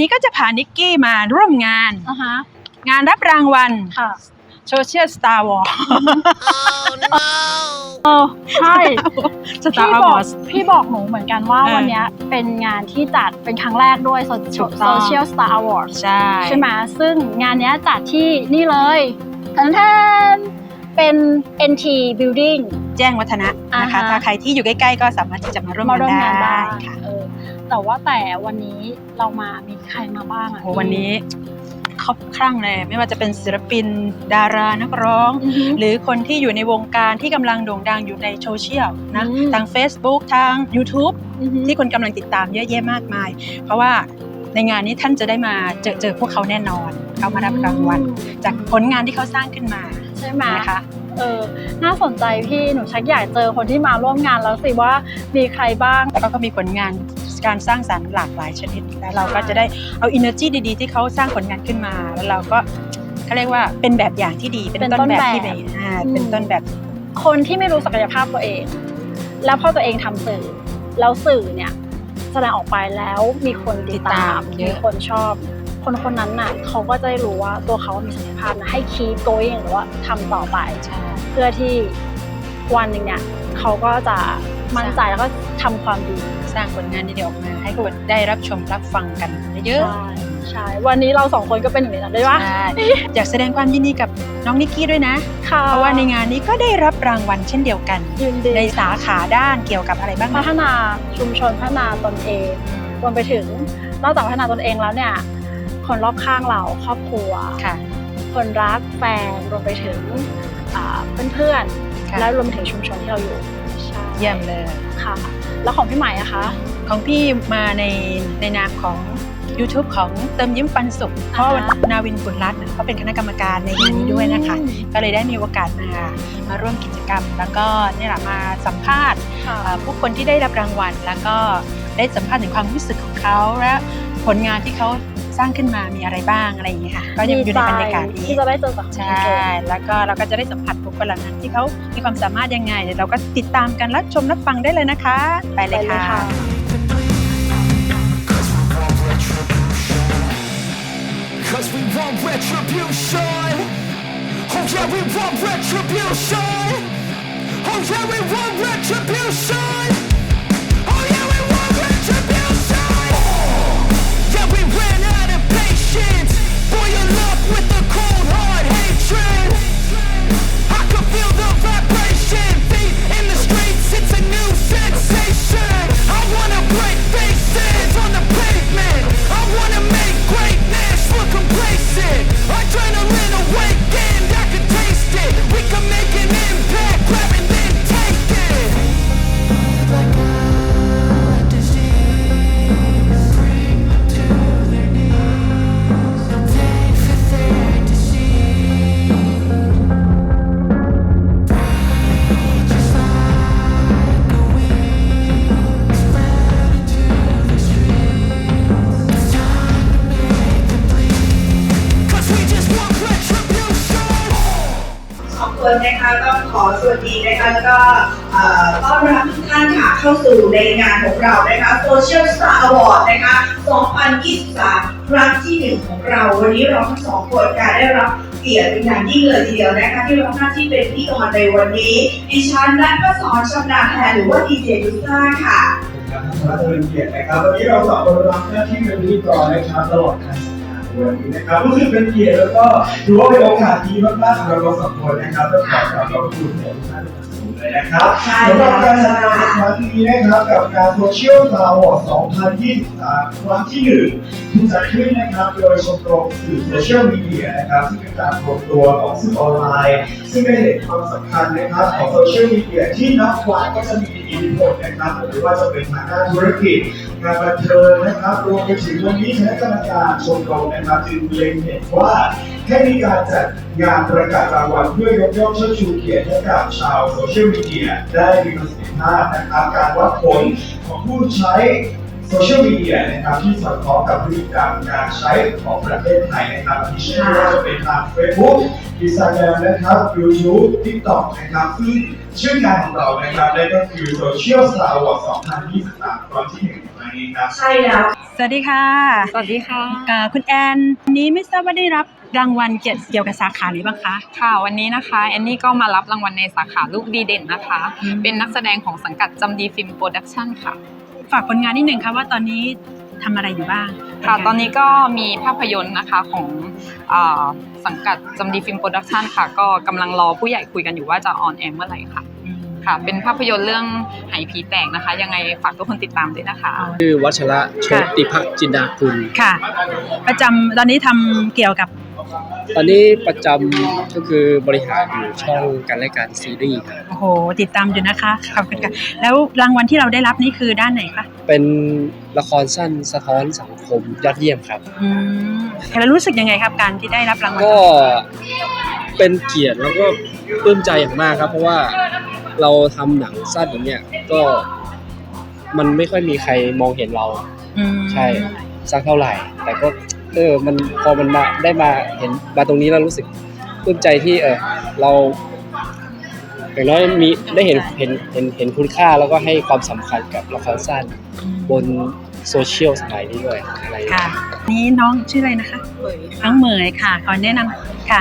นี้ก็จะพานิกกี้มาร่วมงาน อะฮะงานรับรางวัลค่ะ Social Star Wars เออใช่ Star พี่บอก Wars พี่บอกหนูเหมือนกันว่าเออวันเนี้ยเป็นงานที่จัดเป็นครั้งแรกด้วย So- ถูกต้อง Social Star Awards ใช่ ใช่ไหมซึ่งงานเนี้ยจัดที่นี่เลยแทนแทนเป็น NT Building แจ้งวัฒนะนะคะ อ่าฮะถ้าใครที่อยู่ใกล้ๆก็สามารถที่จะมาร่วมานมางร่วมได้งานได้ค่ะเออ แต่ว่าแต่วันนี้เรามามีใครมาบ้างอะโอ้วันนี้ครบครั่งเลยไม่ว่าจะเป็นศิลปิน ดารานักร้องอือฮึหรือคนที่อยู่ในวงการที่กำลังโด่งดังอยู่ในโซเชียลนะอืมทาง Facebook ทาง YouTube อือฮึที่คนกำลังติดตามเยอะแยะมากมาย เพราะว่าในงานนี้ท่านจะได้มาเจอเจอพวกเขาแน่นอน เขามารับรางวัลจากผลงานที่เขาสร้างขึ้นมาใช่ไหมนะคะเออน่าสนใจพี่หนูชักอยากเจอคนที่มาร่วมงานแล้วสิว่ามีใครบ้างเขาก็มีผลงาน การสร้างสรรค์หลากหลายชนิด แล้วเราก็จะได้เอา energy ดีๆ ที่เขาสร้างผลงานขึ้นมา แล้วเราก็เขาเรียกว่าเป็นแบบอย่างที่ดีเป็นเป็นต้นต้นแบบแบบที่ดีอ่าอืมเป็นต้นแบบ คนที่ไม่รู้ศักยภาพตัวเอง แล้วพอตัวเองทำสื่อ แล้วสื่อเนี่ยแสดงออกไปแล้วมีคนติดตามติดตามเยมีอะคนชอบ คนคนนั้นน่ะเขาก็จะได้รู้ว่าตัวเขามีศักยภาพนะให้ keep going หรือว่าทำต่อไปใช่เพื่อที่วันหนึ่งเนี่ยเขาก็จะมั่นใจแล้วก็ทำความดี สร้างผลงานดีๆออกมา ให้คนได้รับชมรับฟังกันเยอะใช่ใช่ วันนี้เราสองคนก็เป็นหนึ่งในนั้นด้วยวะใช่อยากแสดงความยินดีกับน้องนิกกี้ด้วยนะค่ะเพราะว่าในงานนี้ก็ได้รับรางวัลเช่นเดียวกันยินดีในสาขาด้านเกี่ยวกับอะไรบ้างพันะฒนาชุมชนพัฒนาตนเองรวมไปถึงนอกจากพัฒนาตนเองแล้วเนี่ยคนรอบข้างเราครอบครัวค่ะคนรักแฟนรวมไปถึงอ่าเพื่อนค่ะๆและรวมไปถึงชุมชนที่เราอยู่ใช่ เยี่ยมเลยค่ะ แล้วของพี่ใหม่อะคะ ของพี่มาในในนามของ YouTube ของเติมยิ้มปันสุขเพราะว่าอ่าฮะนาวินบุญรัตน์เนี่ยเขาเป็นคณะกรรมการในงานนี้ด้วยนะคะ ก็เลยได้มีโอกาสมามาร่วมกิจกรรม แล้วก็นี่แหละมาสัมภาษณ์ค่ะเอ่อผู้คนที่ได้รับรางวัล แล้วก็ได้สัมภาษณ์ถึงความรู้สึกของเขาและผลงานที่เขา สร้างขึ้นมามีอะไรบ้างอะไรอย่างเงี้ยค่ะก็ยังอยู่ในบรรยากาศดีใจนี้ที่จะได้เจอกับคนใช่เก่งแล้วก็เราก็จะได้สัมผัสบุคคลเหล่านั้นที่เขามีความสามารถยังไงเดี๋ยวเราก็ติดตามกันรับชมรับฟังได้เลยนะคะ ไปๆเลยไปค่ะ Cause we want retribution. Oh yeah, we want retribution. chance for your luck with the cold heart. คุณนะคะต้องขอสวัสดีนะคะแล้วก็ต้อนรับทุกท่านค่ะเข้าสู่ในงานของเรานะคะ Social Star Award นะคะ 2023 ครั้งที่หนึ่งของเรา วันนี้เราทั้งสองคนค่ะได้รับเกียรติเป็นอย่างยิ่งเลยทีเดียวนะคะที่รับหน้าที่เป็นพิธีกรในวันนี้ดิฉันนัทประสอนชำนาญแทนหรือว่าดีเจยุซ่าค่ะครับท่านสารวัตรเกียรตินะครับวันนี้เราสองคนรับหน้าที่เป็นพิธีกรนะครับตลอดการ วันนี้นะครับรู้สึกเป็นเกียรติแล้วก็ถือว่าเป็นโอกาสดีมากๆสำหรับเราสองคนนะครับต้องขอกราบขอบคุณทุกท่านเป็นอย่างสูงเลยนะครับใช่สำหรับการจัดงานในครั้งนี้นะครับกับการโซเชียลดาวอร์2023 ครั้งที่หนึ่งที่จัดขึ้นนะครับโดยชมรมสื่อโซเชียลมีเดียนะครับซึ่งเป็นการรวมตัวของสื่อออนไลน์ ซึ่งได้เห็นความสำคัญนะครับของโซเชียลมีเดียที่นับวันก็จะมีอิทธิพลนะครับหรือว่าจะเป็นทางด้านธุรกิจ งานบันเทิงนะครับรวมไปถึงวันนี้คณะกรรมการชมรมนะครับจึงเล็งเห็นว่าให้มีการจัดงานประกาศรางวัลเพื่อยกย่องเชิดชูเกียรติให้กับชาวโซเชียลมีเดียได้มีประสิทธิภาพนะครับการวัดผลของผู้ใช้โซเชียลมีเดียนะครับที่สอดคล้องกับพฤติกรรมการใช้ของประเทศไทยนะครับที่เช่นว่าจะเป็นทาง Facebook Instagram นะครับ YouTube TikTok นะครับซึ่งชื่องานของเรานะครับนั่นก็คือ Social Star Award 2023ครั้งที่ห นึ่งในนี้ครับ ใช่แล้ว สวัสดีค่ะ สวัสดีค่ะเอ่อคุณแอนวันนี้ไม่ทราบว่าได้รับรางวัลเกี่ยวเกี่ยวกับสาขาไหนบ้างคะ ค่ะ วันนี้นะคะแอนนี่ก็มารับรางวัลในสาขาลูกดีเด่นนะคะ อืม เป็นนักแสดงของสังกัดจำดีฟิล์มโปรดักชั่นค่ะ ฝากผลงานนิดหนึ่งค่ะว่าตอนนี้ทำอะไรอยู่บ้างค่ะ ตอนนี้ก็มีภาพยนตร์นะคะของอ่าสังกัดจำดีฟิล์มโปรดักชั่นค่ะ ก็กำลังรอผู้ใหญ่คุยกันอยู่ว่าจะออนแอร์เมื่อไหร่ค่ะอืม ค่ะ เป็นภาพยนตร์เรื่องไหผีแตกนะคะ ยังไงฝากทุกคนติดตามด้วยนะคะ ชื่อวัชระโชติพักจินดาคุณ ค่ะ ประจำตอนนี้ทำเกี่ยวกับตอนนี้ประจำก็คือบริหารอยู่ช่องการรายการซีรีส์ครับโอ้โหติดตามอยู่นะคะขอบคุณค่ะแล้วรางวัลที่เราได้รับนี่คือด้านไหนคะเป็นละครสั้นสะท้อนสังคมยอดเยี่ยมครับ อืมแล้วรู้สึกยังไงครับการที่ได้รับรางวัลก็เป็นเกียรติแล้วก็ปลื้มใจอย่างมากครับ เพราะว่า เราทำหนังสั้นอย่างเนี้ยก็มันไม่ค่อยมีใครมองเห็นเราอืมใช่สักเท่าไหร่ แต่ก็เออมันพอมันมาได้มาเห็นมาตรงนี้แล้วรู้สึกปลื้มใจที่เออเราอย่างน้อยมีได้เห็นเห็นเห็นเห็นคุณค่าแล้วก็ให้ความสำคัญกับละครสั้นบนโซเชียลสมัยนี้ด้วยอะไรอย่างเงี้ค่ะยนี่น้องชื่ออะไรนะคะน้องเหมยค่ะขอแนะนำค่ะ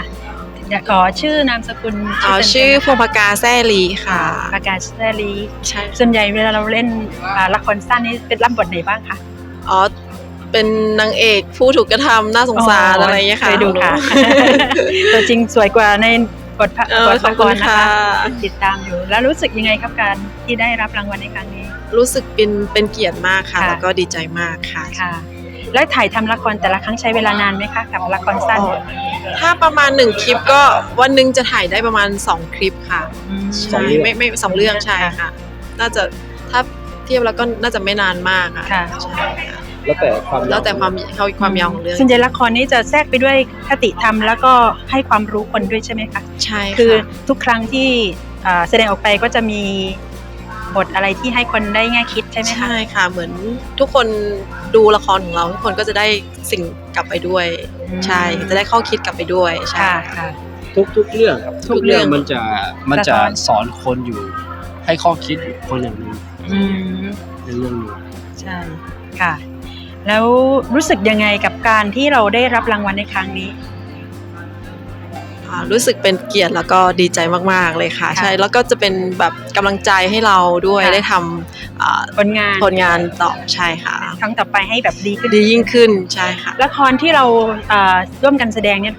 อยากขอชื่อนามสกุลอ๋อเต็มๆชื่อพวงนะคะปากกาแซ่ลีค่ะประกาศแซลีใช่ส่วนใหญ่เวลาเราเล่นอ่าละครสั้นนี่เป็นรับบทไหนบ้างคะอ๋อเป็นนางเอกผู้ถูกกระทำน่าสงสารอะไรอย่างเงี้ยค่ะเคยดูค่ะหนูตัวจริงสวยกว่าในบทพระเอบอทขอละบคคุณรนะค่ะคะติดตามอยู่ แล้วรู้สึกยังไงครับการที่ได้รับรางวัลในครั้งนี้ รู้สึกเป็นเป็นเกียรติมากค่ะค่ะแล้วก็ดีใจมากค่ะค่ะ แล้วถ่ายทำละครแต่ละครั้งใช้เวลานานไหมคะกับละครสั้นอ๋อ ถ้าประมาณหนึ่งคลิปก็วันหนึ่งจะถ่ายได้ประมาณ2คลิปค่ะมใช่ไม่ไม่สองเรื่องใช่ค่ะ น่าจะถ้าเทียบแล้วก็น่าจะไม่นานมากค่ะค่ะ ใช่ค่ะแล้วแต่ความแล้วแต่ความเขาความยาวของเรื่องส่วนใหญ่ละครนี้จะแทรกไปด้วยคติธรรมแล้วก็ให้ความรู้คนด้วยใช่ไหมคะ ใช่ค่ะคือทุกครั้งที่อ่าแสดงออกไปก็จะมี บทอะไรที่ให้คนได้แง่คิดใช่ไหมคะ ใช่ค่ะ เหมือนทุกคนดูละครของเราทุกคนก็จะได้สิ่งกลับไปด้วย อืม ใช่จะได้ข้อคิดกลับไปด้วย ใช่ ค่ะค่ะ ทุกทุกเรื่องครับทุทุกกเรื่เรื่อองงมันจะมันจะสะท้อน สอนคนอยู่ ให้ข้อคิดอยู่คนอย่างหนึงอืม ในเรื่องหนึง ใช่ค่ะ แล้วรู้สึกยังไงกับการที่เราได้รับรางวัลในครั้งนี้ อ่ารู้สึกเป็นเกียรติแล้วก็ดีใจมาก ๆ เลยค่ะค่ะ ใช่ แล้วก็จะเป็นแบบกำลังใจให้เราด้วยค่ะ ได้ทำอ่าผลงานผลงานต่อใช่ค่ะ ครั้งต่อไปให้แบบดีขึ้นดียิ่งขึ้นใช่ค่ะ ละครที่เราอ่าร่วมกันแสดงเนี่ย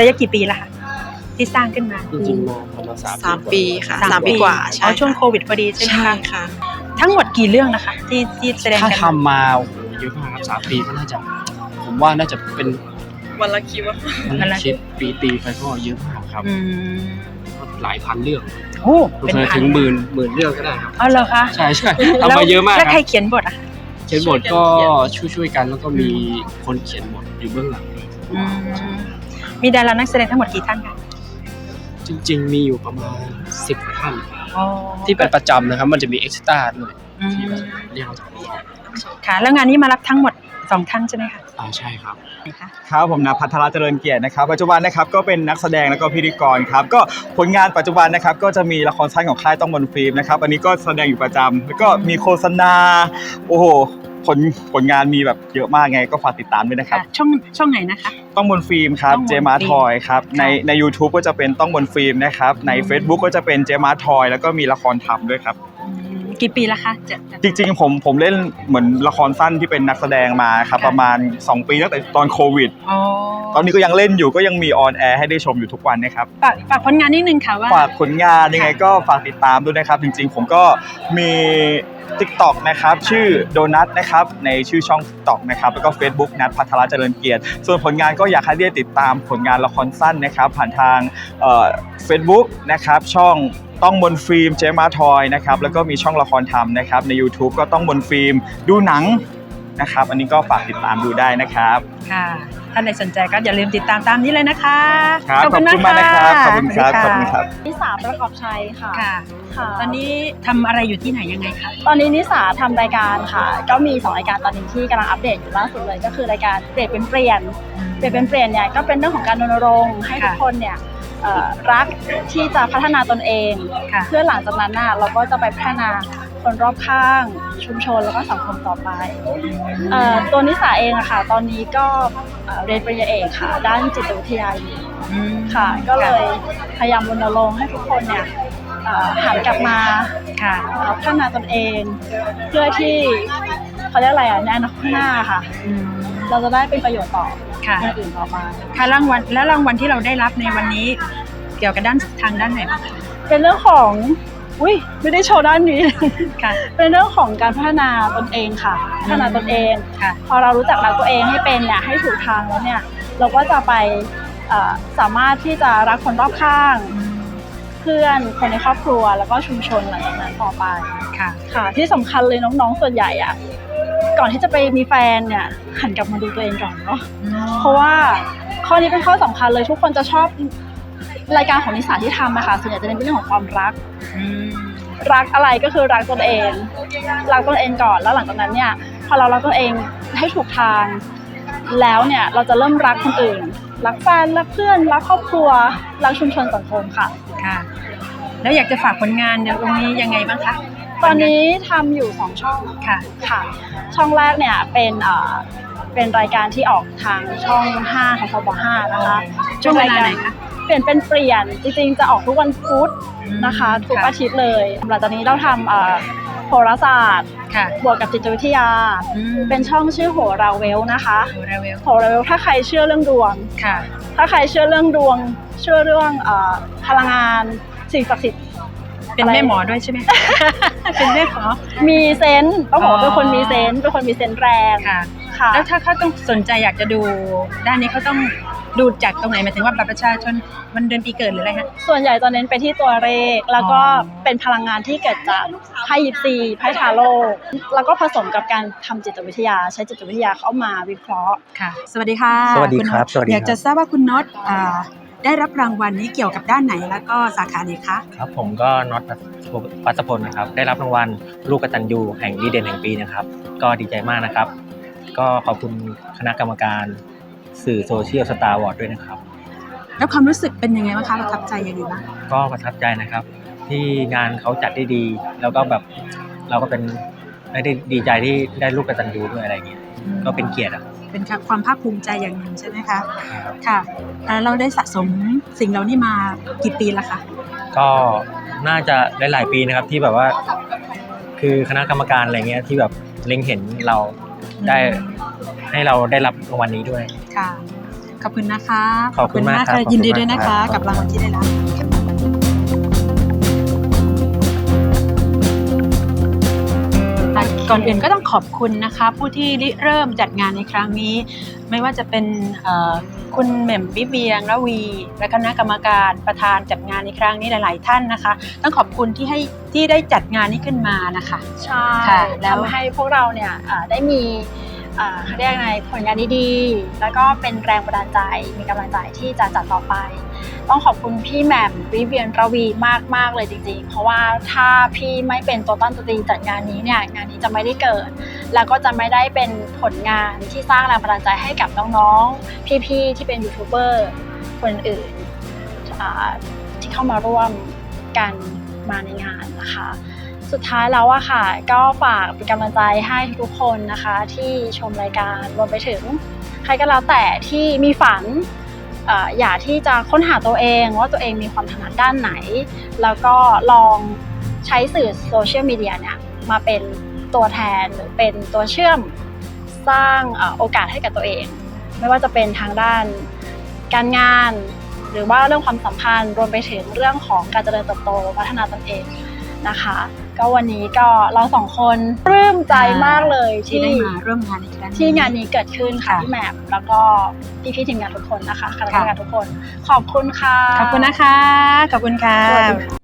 ระยะกี่ปีแล้วคะที่สร้างขึ้นมาจริงๆมาประมาณสามสามปีค่ะสามสามปีกว่าใช่อ๋อช่วงค่ะโควิดพอดีใช่ไหมใช่คะค่ะ ทั้งหมดกี่เรื่องนะคะ ที่ที่แสดงถ้ากันทำมาโอ้โหเยอะมากครับสามปีก็น่าจะ ผมว่าน่าจะเป็น วันละคิวมันคิดปีตีไปก็เยอะมากครับ อืมหลายพันเรื่องโอ้เคเป็นยพันถึงหมื่นหมื่นเรื่องก็ได้ครับ อ๋อเหรอคะใช่ใช่ทำมาเยอะมากแล้วคใครรับเขียนบทอะคะเขียนบทก็ช่วยช่วยๆกันแล้วก็มีคนเขียนบทอยู่เบื้องหลังด้วยอืมมีดารานักแสดงทั้งหมดกี่ท่านคะจริง ๆ มีอยู่ประมาณสิบกว่าท่านอ๋อที่เป็นประจำนะครับ มันจะมีเอ็กซ์ตร้าด้วยอืมที่เรียกมาจากละครค่ะ แล้วงานนี้มารับทั้งหมด สองท่านใช่ไหมคะอ่าใช่ครับไหนคะครับผมนะพัทรเจริญเกียรตินะครับปัจจุบันนะครับก็เป็นนักแสดงแล้วก็พิธีกรครับก็ผลงานปัจจุบันนะครับก็จะมีละครสั้นของค่ายต้องบนฟิล์มนะครับอันนี้ก็แสดงอยู่ประจำแล้วก็มีโฆษณาโอ้โหผลผลงานมีแบบเยอะมากไงก็ฝากติดตามด้วยนะครับ ค่ะช่องช่องไหนนะคะ ต้องบนฟิล์มครับต้องบนเจมาทอยครับในค่ะใน u t u b e ก็จะเป็นต้องบนฟิล์มนะครับในอืม Facebook ก็จะเป็นเจมาทอยแล้วก็มีละครทำด้วยครับอืม กี่ปีแล้วคะจะจะจริงๆผมผมเล่นเหมือนละครสั้นที่เป็นนักแสดงมาครับค่ะประมาณ 2 ปีตั้งแต่ตอนโควิด อ๋อตอนนี้ก็ยังเล่นอยู่ก็ยังมีออนแอร์ให้ได้ชมอยู่ทุกวันนะครับ ฝากฝากผลงานนิดนึงค่ะว่า ฝากผลงานยังไงก็ฝากติดตามด้วยนะครับ จริงๆ ผมก็มี TikTok นะครับ ชื่อโดนัทนะครับ ในชื่อช่อง TikTok นะครับ แล้วก็ Facebook นัทพัทรเจริญเกียรติ ส่วนผลงานก็อยากให้ได้ติดตามผลงานละครสั้นนะครับ ผ่านทางเฟซบุ๊กนะครับช่อง ต้องบนฟิล์มเจมาทอยนะครับแล้วก็มีช่องละครทำนะครับใน YouTube ก็ต้องบนฟิล์มดูหนังนะครับ อันนี้ก็ฝากติดตามดูได้นะครับค่ะท่านใดสนใจก็อย่าลืมติดตามตามนี้เลยนะคะครับขอบคุณมากนะครับขอบคุณครับขอบคุณครับนิสาประกอบชัยค่ะค่ะค่ะตอนนี้ทำอะไรอยู่ที่ไหนยังไงคะตอนนี้นิสาทำรายการค่ะ ก็มี2รายการตอนนี้ที่กำลังอัปเดตอยู่ล่าสุดเลย ก็คือรายการเปลี่ยนเป็นเปลี่ยนเปลี่ยนเป็นเปลี่ยนเนี่ยก็เป็นเรื่องของการรณรงค์ให้ทุกค่ะคนเนี่ยเอ่อ รักที่จะพัฒนาตนเองค่ะเพื่อหลังจากนั้นน่ะเราก็จะไปพัฒนาคนคนรอบข้างชุมชนแล้วก็สังคมต่อไปเอ่อตัวนิสาเองอะค่ะ ตอนนี้ก็เอ่อเรียนปริญญาเอกค่ะ ด้านจิตวิทยาอยู่อืมค่ะ ก็เลยพยายามรณรงค์ให้ทุกคนเนี่ยเอ่อหันกลับมาค่ะเอ่อพัฒนาตนเอง เพื่อที่เขาเรียกอะไรอะในอนาคตข้างหน้าค่ะอืม เราจะได้เป็นประโยชน์ต่อค่ะ คนอื่นต่อมาค่ะรางวัลและรางวัลที่เราได้รับในวันนี้ เกี่ยวกับด้านทางด้านไหนบ้างคะเป็นเรื่องของอุ้ยไม่ได้โชว์ด้านนี้ ค่ะ เป็นเรื่องของการพัฒนาตนเองค่ะ พัฒนาตนเอง ค่ะ พอเรารู้จักรักตัวเองให้เป็นเนี่ยให้ถูกทางแล้วเนี่ยเราก็จะไปเอ่อสามารถที่จะรักคนรอบข้าง เพื่อนคนในครอบครัวแล้วก็ชุมชนหลังจากนั้นต่อไป ค่ะ ค่ะที่สำคัญเลยน้องๆส่วนใหญ่อะ ก่อนที่จะไปมีแฟนเนี่ยหันกลับมาดูตัวเองก่อนเนาะเพราะว่าข้อนี้เป็นข้อสำคัญเลยทุกคนจะชอบรายการของนิสาที่ทำอะค่ะส่วนใหญ่จะเป็นเรื่องของความรักอืมรักอะไรก็คือรักตนเอง รักตนเองก่อนแล้วหลังจากนั้นเนี่ยพอเรารักตนเองให้ถูกทาง แล้วเนี่ยเราจะเริ่มรักคนอื่น รักแฟนรักเพื่อนรักครอบครัวรักชุมชนสังคมค่ะ ค่ะ แล้วอยากจะฝากผลงานในตรงนี้ยังไงบ้างคะ ตอนนี้ทำอยู่สองช่องค่ะ ค่ะ ช่องแรกเนี่ยเป็นเอ่อเป็นรายการที่ออกทางช่อง5ของทบ5นะคะช่วงเวลาไหนคะ เปลี่ยนเป็นเปลี่ยนจริงๆจะออกทุกวันพุธนะคะทุกอาทิตย์เลยหลังจากนี้เราทำเอ่อโหราศาสตร์ ค่ะบวกกับจิตวิทยาอืมเป็นช่องชื่อโหราเวลนะคะโอราเวลโหราเวลถ้าใครเชื่อเรื่องดวง ค่ะ ถ้าใครเชื่อเรื่องดวง เชื่อเรื่องเอ่อพลังงานสิ่งศักดิ์สิทธิ์ เป็นแม่หมอด้วยใช่ไหม เป็นแม่หมอ มีเซนส์ต้องบอกว่าอ๋อเป็นคนมีเซนส์เป็นคนมีเซนส์แรงค่ะค่ะแล้วถ้าเขาต้องสนใจอยากจะดูด้านนี้เขาต้องดูจากตรงไหนหมายถึงว่าบัตรประชาชนวันเดือนปีเกิดหรืออะไรฮะ ส่วนใหญ่จะเน้นไปที่ตัวเลขแล้วก็อ๋อเป็นพลังงานที่เกิดจากไพ่ยิปซีไพ่ทาโร่แล้วก็ผสมกับการทำจิตวิทยาใช้จิตวิทยาเข้ามาวิเคราะห์ค่ะ สวัสดีค่ะสวัสดีณน็อตครับสวัสดีครับอยากจะทราบว่าคุณน็อตอ่า ได้รับรางวัลนี้เกี่ยวกับด้านไหนแล้วก็สาขาไหนคะ ครับผมก็น็อตปัสพลนะครับ ได้รับรางวัลลูกกตัญญูแห่งดีเด่นแห่งปีนะครับ ก็ดีใจมากนะครับ ก็ขอบคุณคณะกรรมการสื่อโซเชียลสตาร์วอร์ดด้วยนะครับ แล้วความรู้สึกเป็นยังไงบ้างคะประทับใจยังไงบ้างก็ประทับใจนะครับ ที่งานเขาจัดได้ดี แล้วก็แบบเราก็เป็นได้ดีใจที่ได้ลูกกตัญญูด้วยอะไรเงี้ย ก็เป็นเกียรติอะ เป็นความภาคภูมิใจอย่างหนึ่งใช่ไหมคะ ค่ะอ่าเราได้สะสมสิ่งเหล่านี้มากี่ปีแล้วคะก็น่าจะหลายๆปีนะครับที่แบบว่า คือคณะกรรมการอะไรเงี้ยที่แบบเล็งเห็นเราได้ให้เราได้รับรางวัลนี้ด้วย ค่ะ ขอบคุณนะคะขอบคุณมากครับค่ะขอบคุณยินดีด้วยนะคะมากครับกับรางวัลที่ได้รับ ก่อนอื่นก็ต้องขอบคุณนะคะ ผู้ที่ริเริ่มจัดงานในครั้งนี้ ไม่ว่าจะเป็นเอ่อคุณแหม่มวิเวียงระวี และคณะกรรมการประธานจัดงานในครั้งนี้หลาย ๆ ท่านนะคะ ต้องขอบคุณที่ให้ที่ได้จัดงานนี้ขึ้นมานะคะใช่ค่ะแล้วทำให้พวกเราเนี่ยอ่าได้มีอ่าเขาเรียกไงผลงานดีๆ แล้วก็เป็นแรงบันดาลใจมีกำลังใจที่จะจัดต่อไป ต้องขอบคุณพี่แหม่มวิเวียนระวีมากๆเลยจริงๆ เพราะว่าถ้าพี่ไม่เป็นตัวต้นตัวตีจัดงานนี้เนี่ยงานนี้จะไม่ได้เกิด แล้วก็จะไม่ได้เป็นผลงานที่สร้างแรงบันดาลใจให้กับน้องๆ พี่ๆ ที่เป็นยูทูบเบอร์คนอื่นที่เข้ามาร่วมกันมาในงานนะคะ สุดท้ายแล้วอะค่ะ ก็ฝากเป็นกำลังใจให้ทุกคนนะคะ ที่ชมรายการรวมไปถึง ใครก็แล้วแต่ที่มีฝัน อ่ออยากที่จะค้นหาตัวเองว่าตัวเองมีความถนัดด้านไหน แล้วก็ลองใช้สื่อโซเชียลมีเดียเนี่ยมาเป็นตัวแทนหรือเป็นตัวเชื่อมสร้างอโอกาสให้กับตัวเอง ไม่ว่าจะเป็นทางด้านการงาน หรือว่าเรื่องความสัมพันธ์รวมไปถึงเรื่องของการเจริญเติบโตพัฒนาตนเองนะคะ ก็วันนี้ก็เราสองคนปลื้มใจมากเลยที่ที่ได้มาร่วมงานในครั้งนี้ ที่งานนี้เกิดขึ้นค่ะค่ะพี่แหม่มแล้วก็พี่ๆทีมงานทุกคนนะคะคณะกรรมการค่ะทุกคน ขอบคุณค่ะ ขอบคุณนะคะ ขอบคุณค่ะ สวัสดีค่ะ